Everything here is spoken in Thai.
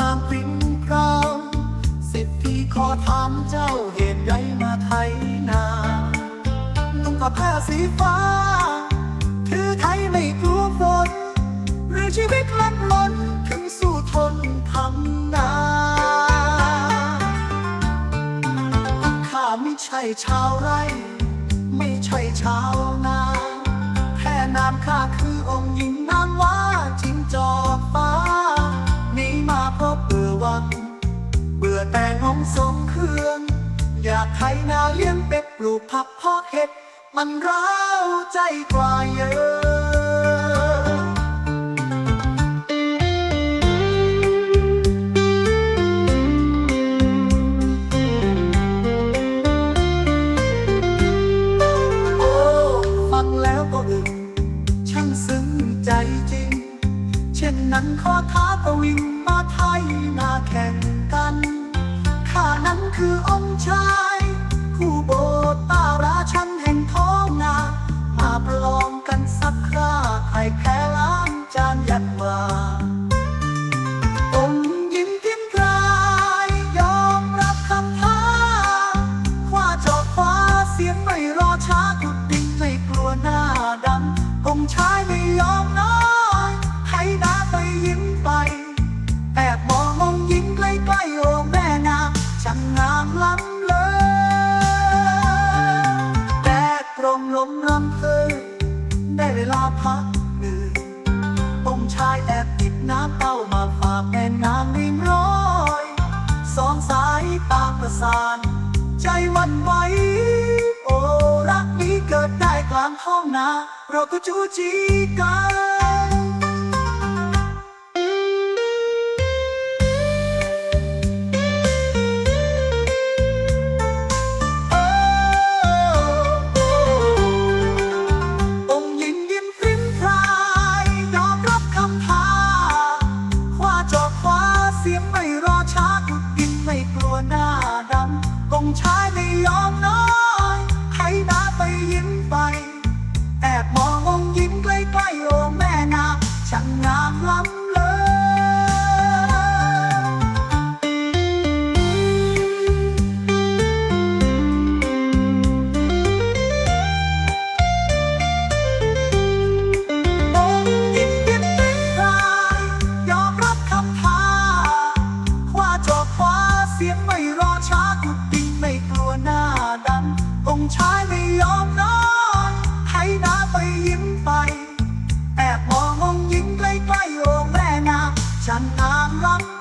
นางพิมกรามสิทธิขอถามเจ้าเหตุใดมาไทยนานุ่งกับผ้าสีฟ้า ถือไทยไม่กลัวฝนหรือชีวิตลันมนถึงสู้ทนทำนาข้าไม่ใช่ชาวไร่ ไม่ใช่ชาวนา แค่นามข้าคือองค์หญิงนางวา แต่งองทรงเครื่อง อยากไถนาเลี้ยงเป็ดปลูกผักเพาะเห็ด มันร้าวใจกว่าเยอะโอ้ฟังแล้วก็อึ้งช่างซึ้งใจจริง เช่นนั้นขอท้าประวิง ชายไม่ยอมน้อยให้น้าไปยิ้มไปแอบมององค์หญิงใกล้ๆโอ้แม่นางช่างงามล้ำเลยแดดกรมลมรำเพยได้เวลาพักเหนื่อยองชายแอบหยิบน้ำเต้ามาฝากแม่นางริมร้อย สองสายตาประสาน ใจหวันไหว ห้องนาเราก็จูจีกัน เสียงไม่รอช้ากุดติงไม่กลัวหน้าดัน องค์ชายไม่ยอมนอนให้น้าไปยิ้มไป แอบมององค์หญิงใกล้ๆโอแม่นาฉันนามล้ำ